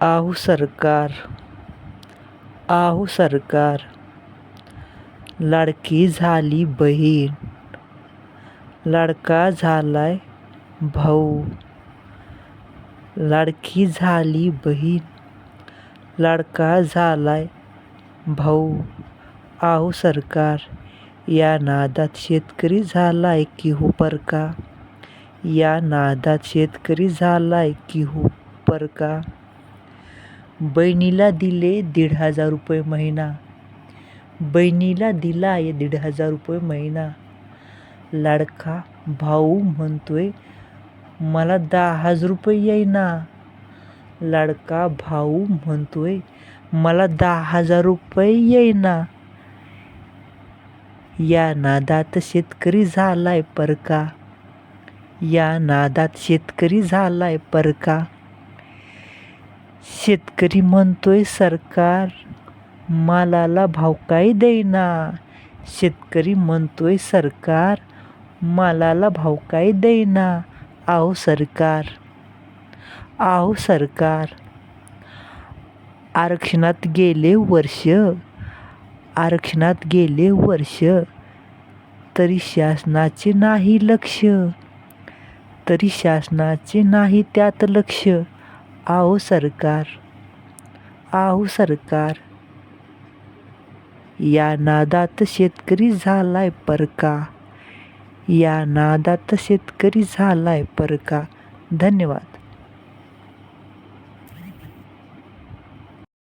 आहू सरकार आहू सरकार लाडकी झाली बहीण लाडका झालाय भाऊ लाडकी झाली बहीण लाडका झालाय भाऊ आहू सरकार या नादात शेतकरी झालाय की हो परका? या नादात शेतकरी झालाय की हो परका? बहिणीला दिले दीड हजार रुपये महिना. बहिणीला दिलाय दीड हजार रुपये महिना. लाडका भाऊ म्हणतोय मला दहा हजार रुपये येईना. लाडका भाऊ म्हणतोय मला दहा हजार रुपये येईना. या नादात शेतकरी झालाय परका. या नादात शेतकरी झालाय परका. शेतकरी म्हणतोय सरकार मालाला भाव काय देईना. शेतकरी म्हणतोय सरकार मालाला भाव काय देईना. आहो सरकार आहो सरकार आरक्षणात गेले वर्ष आरक्षणात गेले वर्ष तरी शासनाचे नाही लक्ष तरी शासनाचे नाही त्यात लक्ष. आहो सरकार आहो सरकार. या नादात शेतकरी झालाय परका. या नादात शेतकरी झालाय परका. धन्यवाद.